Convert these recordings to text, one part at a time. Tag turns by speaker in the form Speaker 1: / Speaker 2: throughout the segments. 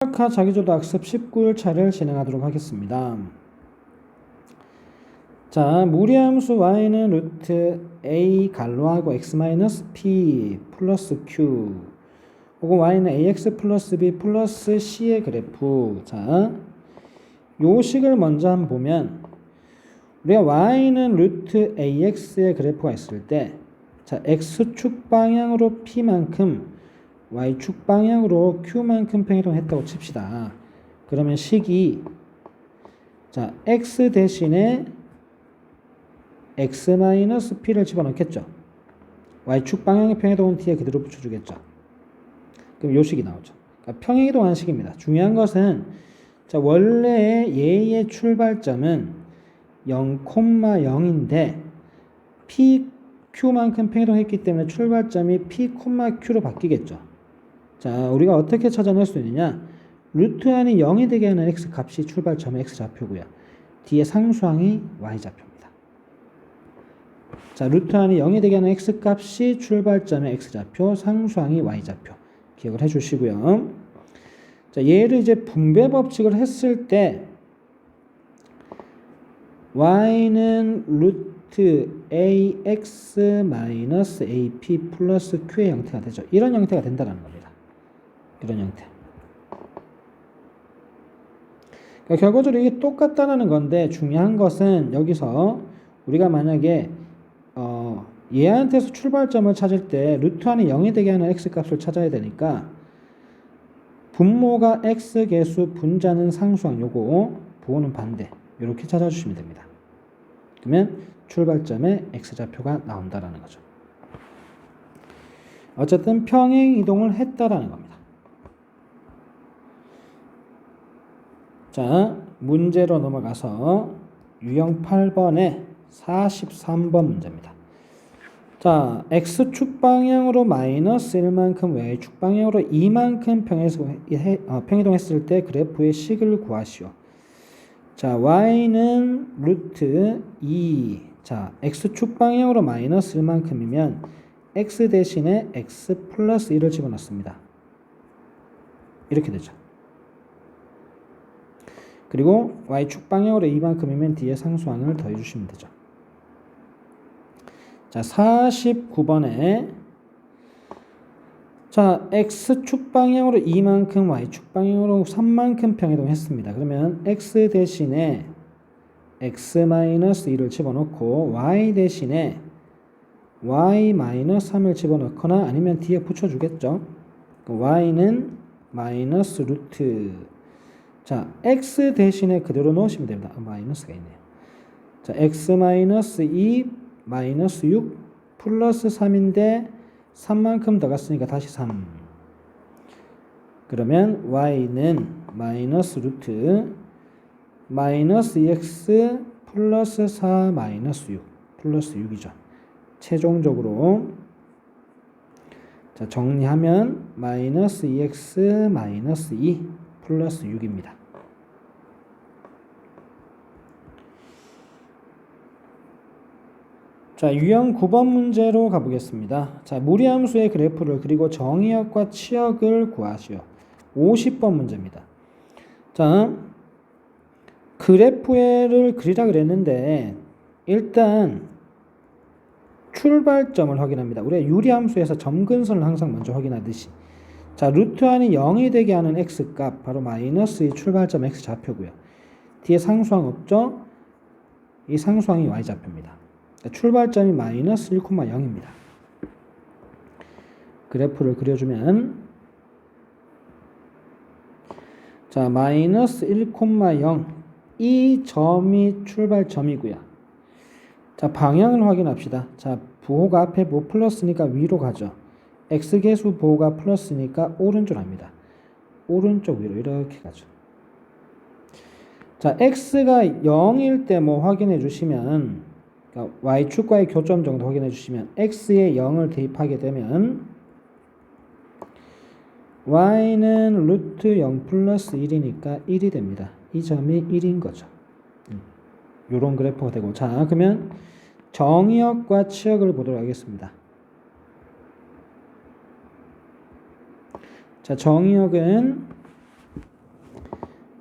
Speaker 1: 수학화 자기조도 학습 19일차를 진행하도록 하겠습니다. 자, 무리함수 y는 루트 a 갈로하고 x 마이너스 p 플러스 q 혹은 y는 ax 플러스 b 플러스 c의 그래프. 자, 요 식을 먼저 한번 보면 우리가 y는 루트 ax의 그래프가 있을 때 자, x축 방향으로 p만큼 y축 방향으로 q만큼 평이동했다고 칩시다. 그러면 식이 자 x 대신에 x 마이너스 p를 집어넣겠죠. y축 방향의 평이동은 뒤에 그대로 붙여주겠죠. 그럼 요 식이 나오죠. 그러니까 평행이동한 식입니다. 중요한 것은 자 원래 얘의 출발점은 0,0인데 p q만큼 평이동했기 때문에 출발점이 p, q로 바뀌겠죠. 자, 우리가 어떻게 찾아낼 수 있느냐? 루트 안이 0이 되게 하는 x 값이 출발점의 x 좌표고요. 뒤에 상수항이 y 좌표입니다. 자, 루트 안이 0이 되게 하는 x 값이 출발점의 x 좌표, 상수항이 y 좌표. 기억을 해 주시고요. 자, 얘를 이제 분배 법칙을 했을 때 y는 루트 ax 마이너스 ap 플러스 q의 형태가 되죠. 이런 형태가 된다는 겁니다. 이런 형태. 그러니까 결과적으로 이게 똑같다는 건데 중요한 것은 여기서 우리가 만약에 어, 얘한테서 출발점을 찾을 때 루트 안에 0이 되게 하는 x 값을 찾아야 되니까 분모가 x 개수 분자는 상수항 요거 부호는 반대 이렇게 찾아주시면 됩니다. 그러면 출발점에 x 좌표가 나온다라는 거죠. 어쨌든 평행 이동을 했다라는 겁니다. 자, 문제로 넘어가서 유형 8번에 43번 문제입니다. 자, x축 방향으로 마이너스 1만큼 y축 방향으로 2만큼 평해서, 어, 평이동했을 때 그래프의 식을 구하시오. 자, y는 루트 2. 자, x축 방향으로 마이너스 1만큼이면 x 대신에 x 플러스 1을 집어넣습니다. 이렇게 되죠. 그리고 y축 방향으로 이만큼이면 뒤에 상수항을 더해 주시면 되죠. 자, 49번에 자, x축 방향으로 이만큼 y축 방향으로 3만큼 평이동했습니다. 그러면 x 대신에 x 1을 집어넣고 y 대신에 y 3을 집어넣거나 아니면 뒤에 붙여주겠죠. y는 마이너스 루트 자, x 대신에 그대로 넣으시면 됩니다. 아, 마이너스가 있네요. 자, x 마이너스 2 마이너스 6 플러스 3인데 3만큼 더 갔으니까 다시 3. 그러면 y는 마이너스 루트 마이너스 2x 플러스 4 마이너스 6 플러스 6이죠. 최종적으로 자, 정리하면 마이너스 2x 마이너스 2 플러스 6입니다. 자, 유형 9번 문제로 가보겠습니다. 자, 무리함수의 그래프를 그리고 정의역과 치역을 구하시오. 50번 문제입니다. 자, 그래프를 그리라 그랬는데 일단 출발점을 확인합니다. 우리가 유리함수에서 점근선을 항상 먼저 확인하듯이 자, 루트 안이 0이 되게 하는 x값 바로 마이너스의 출발점 x 좌표고요. 뒤에 상수항 없죠? 이 상수항이 y 좌표입니다. 출발점이 마이너스 1,0입니다. 그래프를 그려주면 자 마이너스 1,0 이 점이 출발점이고요. 자 방향을 확인합시다. 자 부호가 앞에 뭐 플러스니까 위로 가죠. x계수 부호가 플러스니까 오른쪽 합니다. 오른쪽 위로 이렇게 가죠. 자 x가 0일 때 뭐 확인해 주시면 그러니까 y축과의 교점 정도 확인해 주시면 x에 0을 대입하게 되면 y는 루트 0 플러스 1이니까 1이 됩니다. 이 점이 1인 거죠. 이런 음, 그래프가 되고 자 그러면 정의역과 치역을 보도록 하겠습니다. 자 정의역은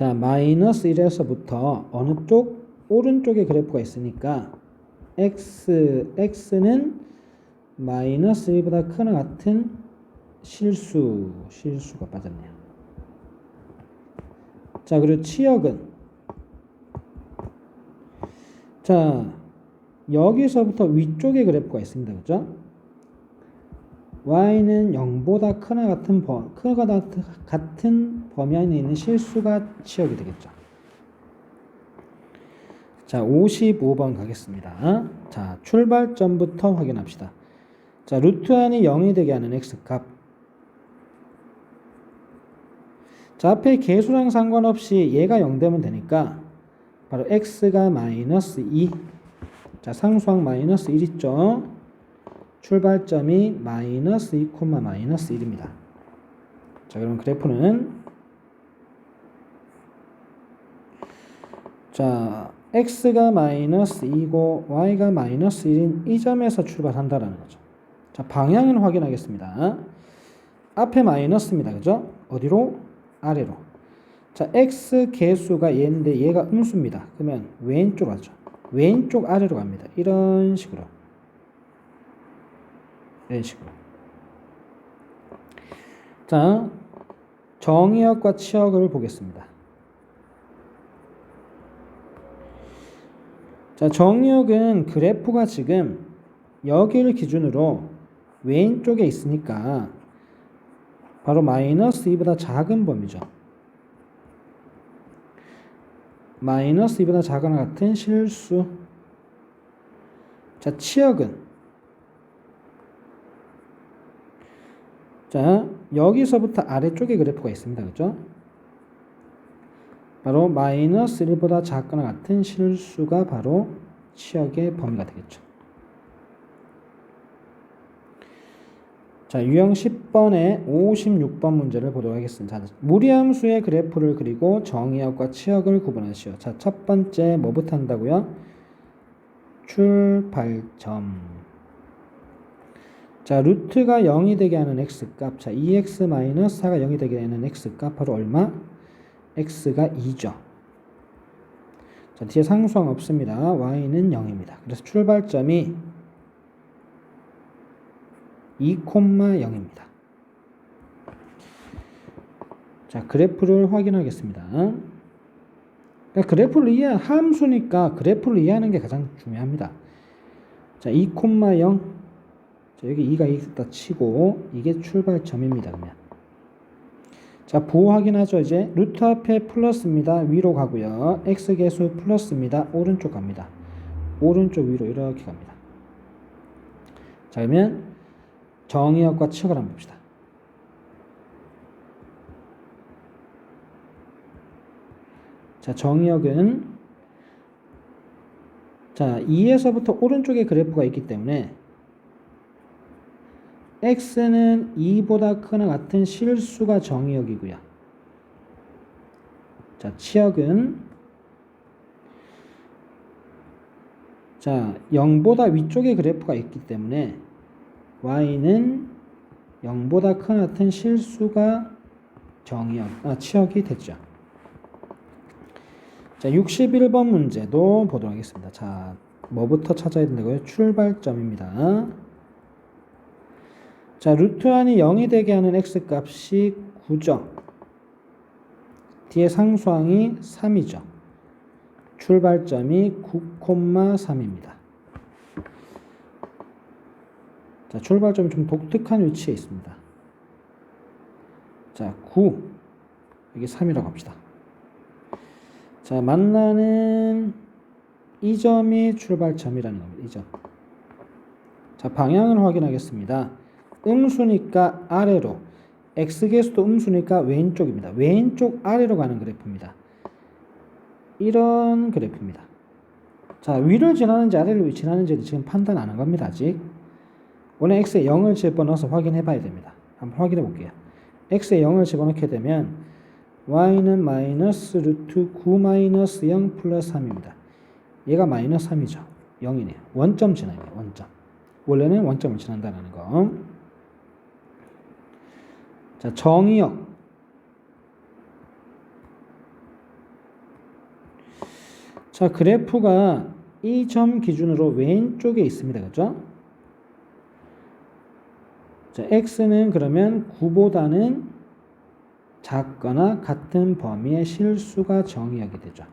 Speaker 1: 자, 마이너스 1에서부터 어느 쪽? 오른쪽에 그래프가 있으니까 x, x는 마이너스 1보다 크나 같은 실수, 실수가 빠졌네요. 자, 그리고 치역은 자, 여기서부터 위쪽에 그래프가 있습니다. 그죠? y는 0보다 크나 같은 범, 크나 같은 범위 안에 있는 실수가 치역이 되겠죠. 자, 55번 가겠습니다. 자, 출발점부터 확인합시다. 자, 루트 안이 0이 되게 하는 x값. 자, 앞에 개수랑 상관없이 얘가 0 되면 되니까 바로 x가 마이너스 2. 자, 상수항 마이너스 1 있죠? 출발점이 마이너스 2, 마이너스 1입니다. 자, 그럼 그래프는 자, x가 마이너스 2고 y가 마이너스 1인 이 점에서 출발한다라는 거죠. 자, 방향을 확인하겠습니다. 앞에 마이너스입니다. 그죠? 어디로? 아래로. 자, x 개수가 얘인데 얘가 음수입니다. 그러면 왼쪽 하죠. 왼쪽 아래로 갑니다. 이런 식으로. 이런 식으로. 자, 정의역과 치역을 보겠습니다. 자, 정의역은 그래프가 지금 여기를 기준으로 왼쪽에 있으니까 바로 마이너스 2보다 작은 범위죠. 마이너스 2보다 작거나 같은 실수. 자, 치역은 자, 여기서부터 아래쪽에 그래프가 있습니다. 그죠? 바로 마이너스 1보다 작거나 같은 실수가 바로 치역의 범위가 되겠죠. 자, 유형 10번에 56번 문제를 보도록 하겠습니다. 자, 무리함수의 그래프를 그리고 정의역과 치역을 구분하시오. 자, 첫 번째 뭐부터 한다고요? 출발점. 자, 루트가 0이 되게 하는 x값. 자, 2x-4가 0이 되게 하는 x값 바로 얼마? X가 2죠. 자, 뒤에 상수항 없습니다. y는 0입니다. 그래서 출발점이 2,0입니다. 자, 그래프를 확인하겠습니다. 그러니까 그래프를 이해, 함수니까 그래프를 이해하는 게 가장 중요합니다. 자, 2,0. 자, 여기 2가 있다 치고, 이게 출발점입니다, 그러면. 자, 부호 확인하죠, 이제. 루트 앞에 플러스입니다. 위로 가고요. x계수 플러스입니다. 오른쪽 갑니다. 오른쪽 위로 이렇게 갑니다. 자, 그러면 정의역과 치역을 한번 봅시다. 자, 정의역은 자, 2에서부터 오른쪽에 그래프가 있기 때문에 x는 2보다 크나 같은 실수가 정의역이고요. 자, 치역은 자, 0보다 위쪽에 그래프가 있기 때문에 y는 0보다 큰 같은 실수가 정의역, 아, 치역이 됐죠. 자, 61번 문제도 보도록 하겠습니다. 자, 뭐부터 찾아야 된다고요? 출발점입니다. 자, 루트 안이 0이 되게 하는 x 값이 9죠. 뒤에 상수항이 3이죠. 출발점이 9,3입니다. 자, 출발점이 좀 독특한 위치에 있습니다. 자, 9. 여기 3이라고 합시다. 자, 만나는 이 점이 출발점이라는 겁니다. 이 점. 자, 방향을 확인하겠습니다. 음수니까 아래로, x계수도 음수니까 왼쪽입니다. 왼쪽 아래로 가는 그래프입니다. 이런 그래프입니다. 자, 위를 지나는지 아래를 지나는지 지금 판단 안 한 겁니다. 아직. 원래 x에 0을 집어넣어서 확인해 봐야 됩니다. 한번 확인해 볼게요. x에 0을 집어넣게 되면 y는 마이너스 루트 9 마이너스 0 플러스 3입니다. 얘가 마이너스 3이죠. 0이네요. 원점 지나요. 원점. 원래는 원점을 지난다는 거. 자, 정의역. 자, 그래프가 이 점 기준으로 왼쪽에 있습니다. 그죠? 자, x는 그러면 9보다는 작거나 같은 범위의 실수가 정의하게 되죠.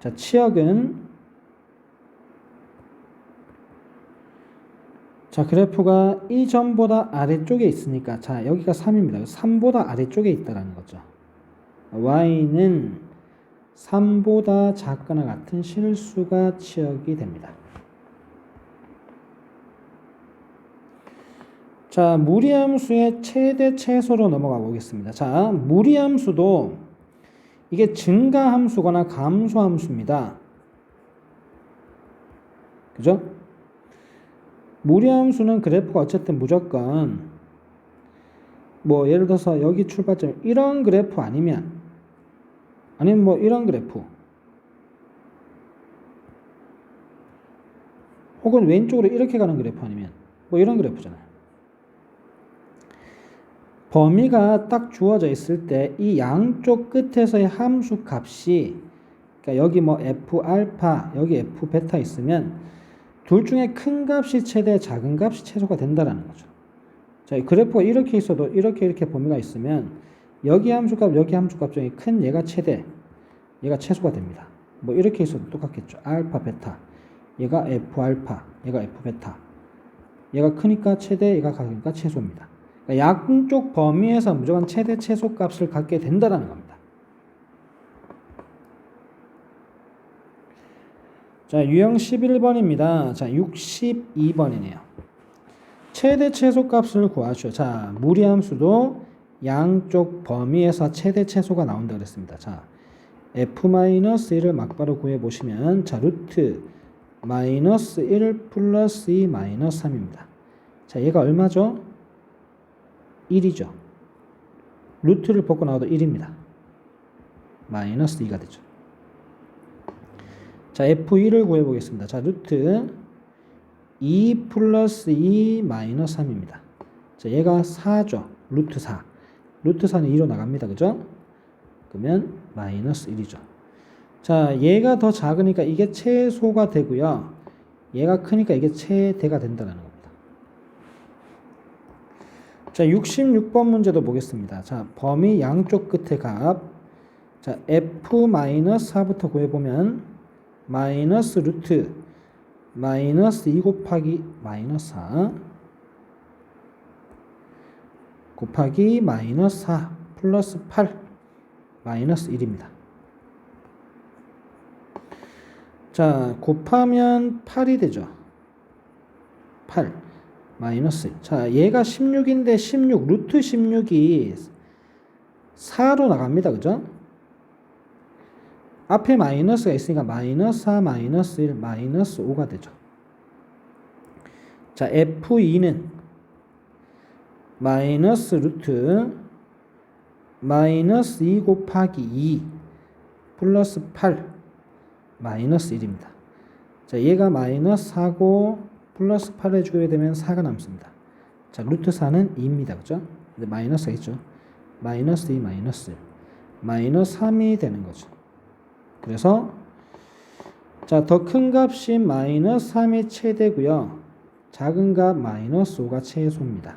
Speaker 1: 자, 치역은 자, 그래프가 이 점보다 아래쪽에 있으니까 자, 여기가 3입니다. 3보다 아래쪽에 있다라는 거죠. y는 3보다 작거나 같은 실수가 치역이 됩니다. 자, 무리함수의 최대 최소로 넘어가 보겠습니다. 자, 무리함수도 이게 증가함수거나 감소함수입니다. 그죠? 무리함수는 그래프가 어쨌든 무조건 뭐 예를 들어서 여기 출발점 이런 그래프 아니면 아니면 뭐 이런 그래프 혹은 왼쪽으로 이렇게 가는 그래프 아니면 뭐 이런 그래프잖아요. 범위가 딱 주어져 있을 때 이 양쪽 끝에서의 함수 값이 그러니까 여기 뭐 f 알파 여기 f 베타 있으면 둘 중에 큰 값이 최대 작은 값이 최소가 된다라는 거죠. 자, 이 그래프가 이렇게 있어도 이렇게 이렇게 범위가 있으면 여기 함수값 여기 함수값 중에 큰 얘가 최대 얘가 최소가 됩니다. 뭐 이렇게 있어도 똑같겠죠. 알파 베타 얘가 f 알파 얘가 f 베타 얘가 크니까 최대 얘가 작으니까 최소입니다. 그러니까 양쪽 범위에서 무조건 최대 최소 값을 갖게 된다라는 겁니다. 자, 유형 11번입니다. 자, 62번이네요. 최대 최소 값을 구하시오. 자, 무리함수도 양쪽 범위에서 최대 최소가 나온다 그랬습니다. 자, f-1을 막바로 구해 보시면 자, 루트 마이너스 1 플러스 2 마이너스 3입니다. 자, 얘가 얼마죠? 1이죠. 루트를 벗고 나와도 1입니다. 마이너스 2가 되죠. 자, f1을 구해 보겠습니다. 자, 루트 2 플러스 2 마이너스 3입니다. 자, 얘가 4죠. 루트 4. 루트 4는 2로 나갑니다. 그죠? 그러면 마이너스 1이죠. 자, 얘가 더 작으니까 이게 최소가 되고요. 얘가 크니까 이게 최대가 된다는 겁니다. 자, 66번 문제도 보겠습니다. 자, 범위 양쪽 끝의 값. 자, f-4부터 구해보면 마이너스 루트 마이너스 2 곱하기 마이너스 4 곱하기 마이너스 4 플러스 8 마이너스 1입니다. 자, 곱하면 8이 되죠. 8 마이너스 자, 얘가 16인데 16 루트 16이 4로 나갑니다. 그죠? 앞에 마이너스가 있으니까 마이너스 4 마이너스 1 마이너스 5가 되죠. 자, F2는 마이너스 루트 마이너스 2 곱하기 2 플러스 8 마이너스 1입니다. 자, 얘가 마이너스 4고 플러스 8을 해주게 되면 4가 남습니다. 자, 루트 4는 2입니다. 그죠? 근데 마이너스가 있죠. 마이너스 2 마이너스 1 마이너스 3이 되는 거죠. 그래서 자, 더 큰 값이 마이너스 3이 최대고요. 작은 값 마이너스 5가 최소입니다.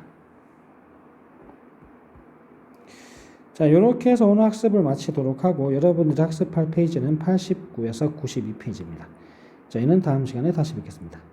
Speaker 1: 자, 이렇게 해서 오늘 학습을 마치도록 하고 여러분들 학습할 페이지는 89에서 92페이지입니다. 저희는 다음 시간에 다시 뵙겠습니다.